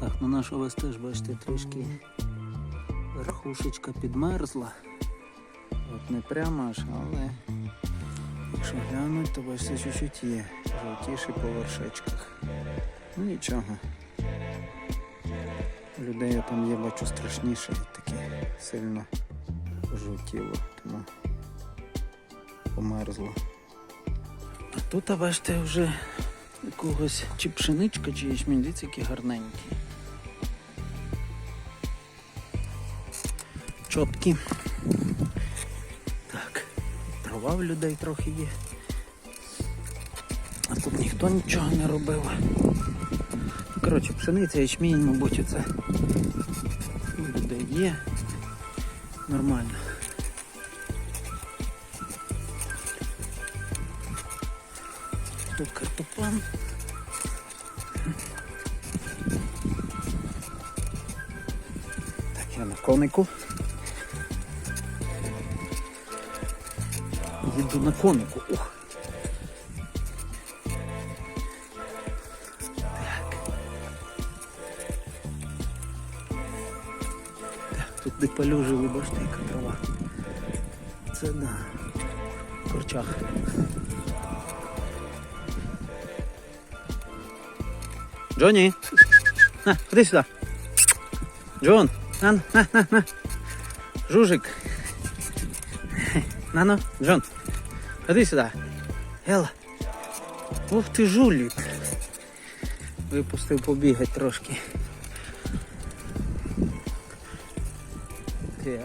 Так, ну наша вас теж, бачите, трішки верхушечка підмерзла. От не прямо аж, але якщо глянуть, то бачите, чуть-чуть є. Жовтіші по вершечках. Ну нічого. У людей там є, бачу, страшніше таке сильно жовтіло, тому померзло. А тут, бачите, вже якогось чи пшеничка, чи ячмінь, дивіться, які гарненькі. Чоткі. Так, трава в людей трохи є. А тут ніхто нічого не робив. Коротше, пшениця, ячмінь, мабуть, оце у людей є. Нормально. Тут картоплан. Так, я на конику. Їду на конику. Ух. Так. Так, тут де бачите, яка трава. Це. В корчах. Джонні! На, ходи сюди. Джон, на, на, на, на. Жужик. На, ну, Джон. Ходи сюди. Ела. Ух ти жулік. Випустив побігати трошки. Так.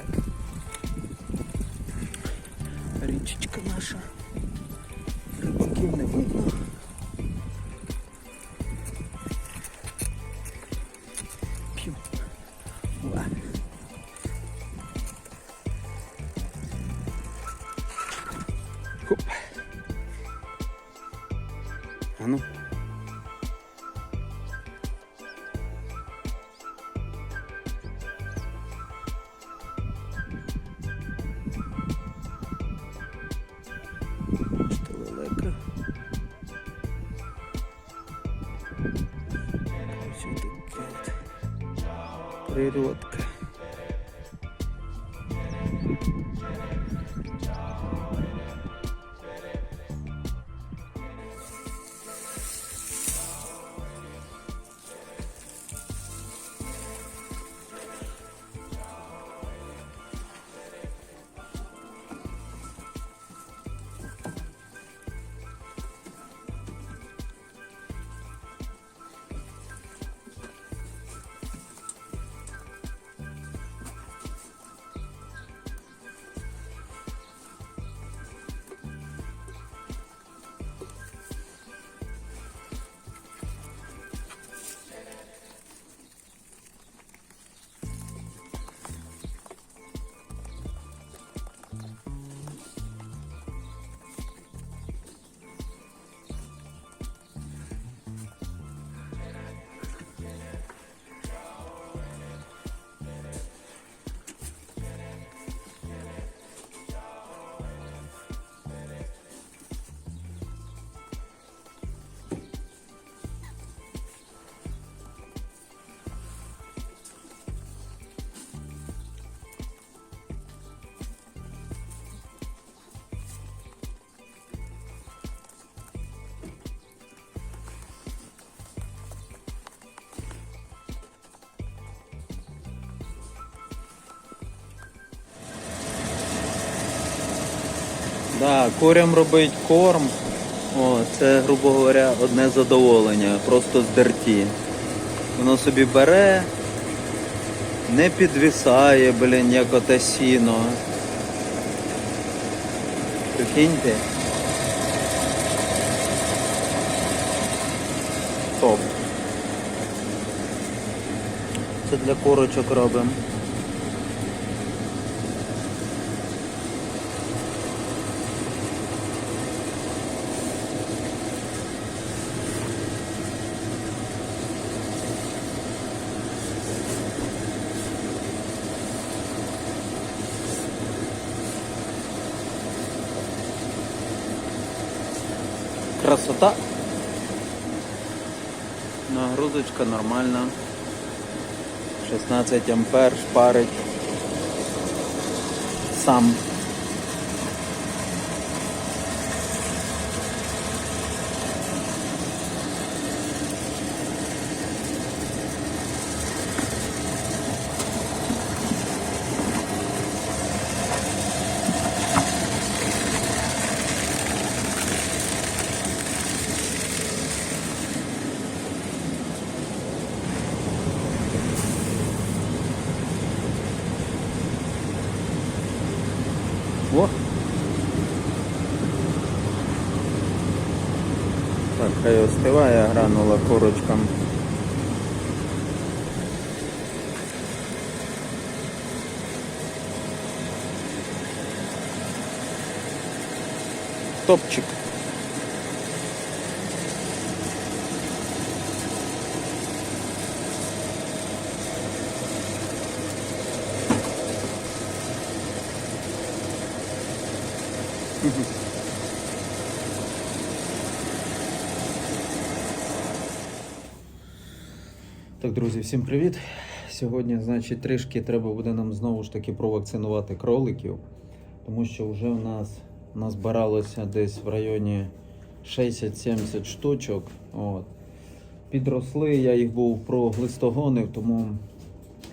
Річечка наша. Рибаків не видно. 很多 Да, курям робить корм. О, це, грубо говоря, одне задоволення, просто здерті. Воно собі бере, не підвисає, блін, як оте сіно. Прикиньте. Топ. Це для курочок робимо. Красота. Нагрузочка нормальна. 16 ампер шпарить сам. грянула корочкам. Топчик. Так, друзі, всім привіт. Сьогодні, значить, трішки треба буде нам знову ж таки провакцинувати кроликів, тому що вже у нас назбиралося десь в районі 60-70 штучок. От. Підросли, я їх був проглистогонив, тому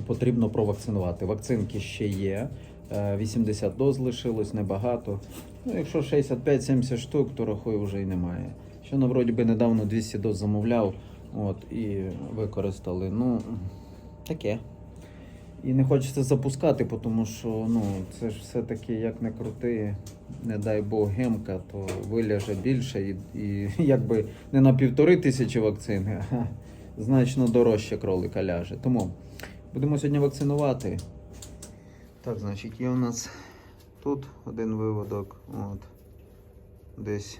потрібно провакцинувати. Вакцинки ще є. е, 80 доз лишилось, небагато. Ну, якщо 65-70 штук, то рахую вже й немає. Що на вроді би недавно 200 доз замовляв, от, і використали. Ну, таке. І не хочеться запускати, тому що ну, це ж все-таки як не крути, не дай Бог гемка, то виляже більше і, і якби не на півтори тисячі вакцин, а значно дорожче кролика ляже. Тому будемо сьогодні вакцинувати. Так, значить, є у нас тут один виводок, от, десь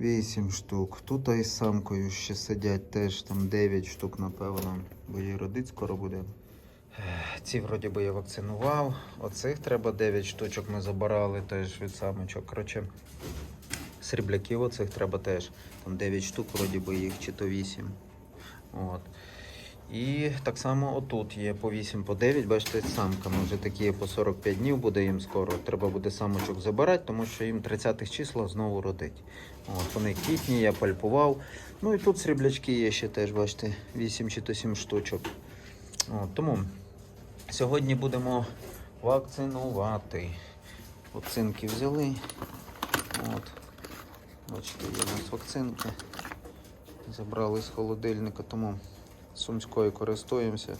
8 штук. Тут із самкою ще сидять теж там 9 штук, напевно, бо її родить скоро буде. Ці вроді би я вакцинував. Оцих треба 9 штучок ми забирали теж від самочок. Коротше, срібляків оцих треба теж. Там 9 штук, вроді би їх, чи то 8. От. І так само отут є по 8, по 9, бачите, самками вже такі по 45 днів буде їм скоро. Треба буде самочок забирати, тому що їм 30-х числа знову родить. От, вони кітні, я пальпував. Ну і тут сріблячки є ще теж, бачите, 8 чи то 7 штучок. От, тому сьогодні будемо вакцинувати. Вакцинки взяли. От. Бачите, є у нас вакцинки. Забрали з холодильника, тому сумською користуємося.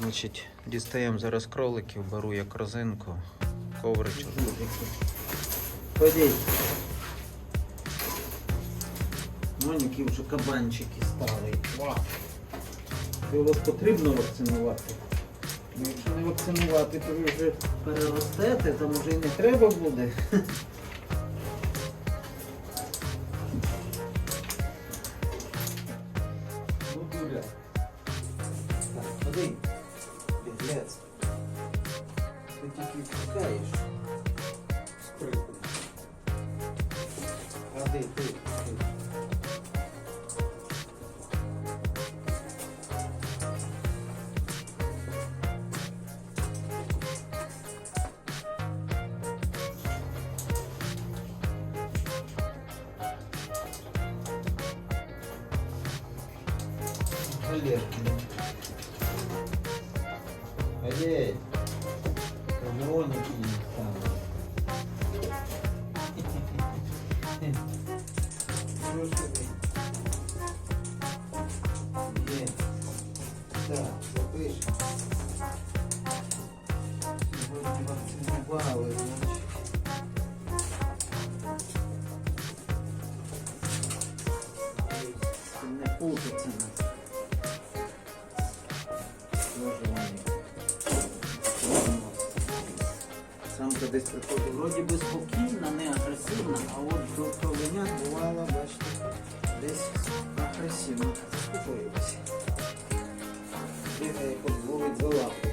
Значить, дістаємо зараз кроликів, беру як розинку, ковричок. Ходіть. Маленькі вже кабанчики стали. Його потрібно вакцинувати. Ну, якщо не вакцинувати, то ви вже переростете, там вже і не треба буде. Ти тільки втікаєш. Скрипно. Ходи, ти. Валеркина. Эй, и там. Самка десь приходить, вроді би спокійна, не агресивна, а от до кровеня бувало, бачите, десь агресивно. Заспокоїлася. Бігає, ловить за лапу.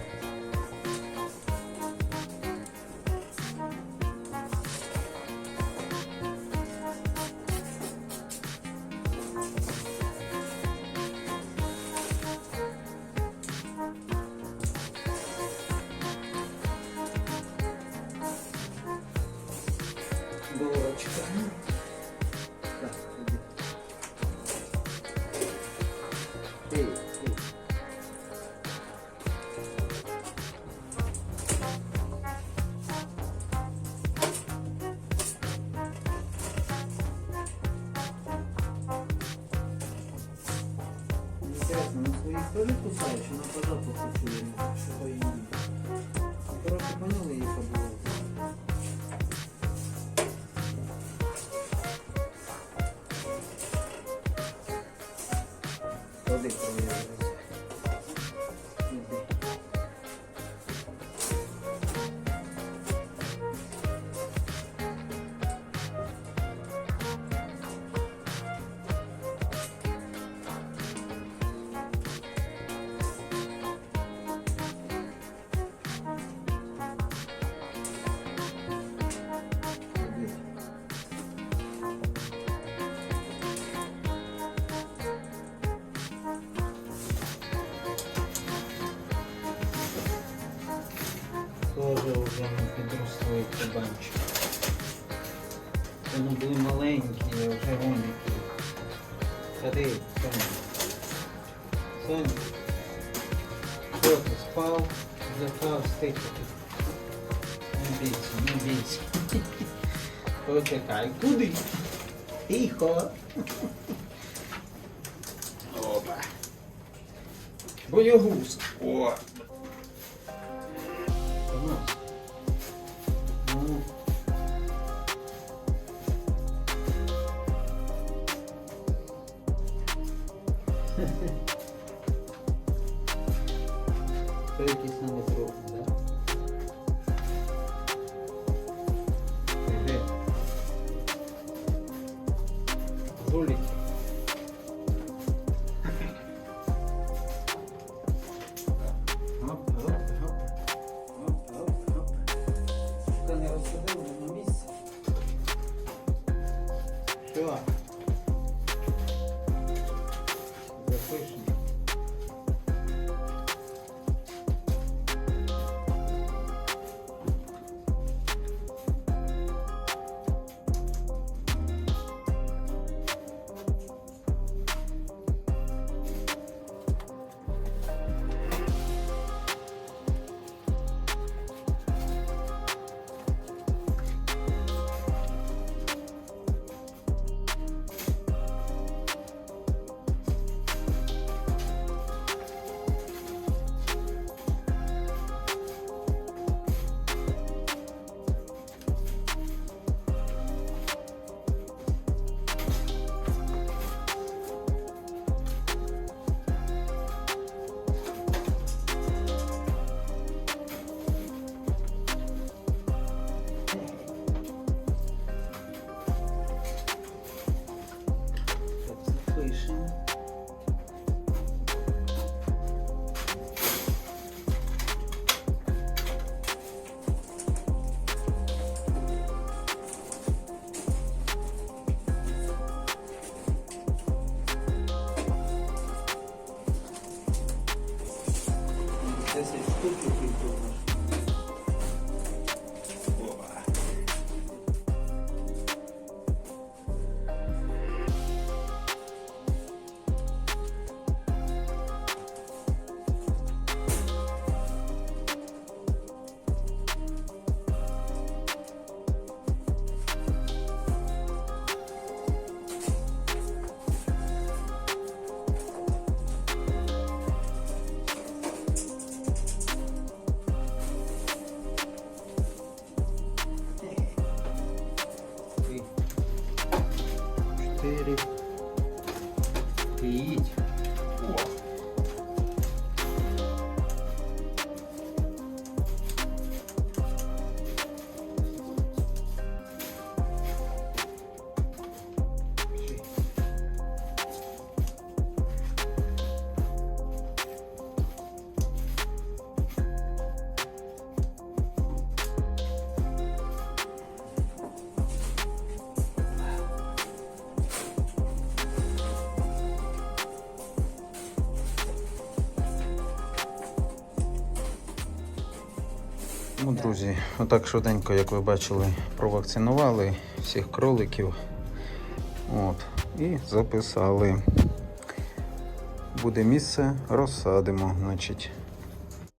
Скажи кусаєш, вона по запаху что що то її. Коротше, поняли, вже не підросли кабанчики. Вони були маленькі, а вже гоміки. Ходи, Соня. Соня. Що ти спав? Запав стикати. Не бійся, не бійся. Почекай, куди? Тихо. Опа. Боягуз. О. Pakistan ve Sırbistan'da. Evet. Zorlik. Hop hop hop. Hop hop hop. Sokağın arasında bulunmamız. Şu an. Друзі, отак швиденько, як ви бачили, провакцинували всіх кроликів. От, і записали. Буде місце, розсадимо, значить.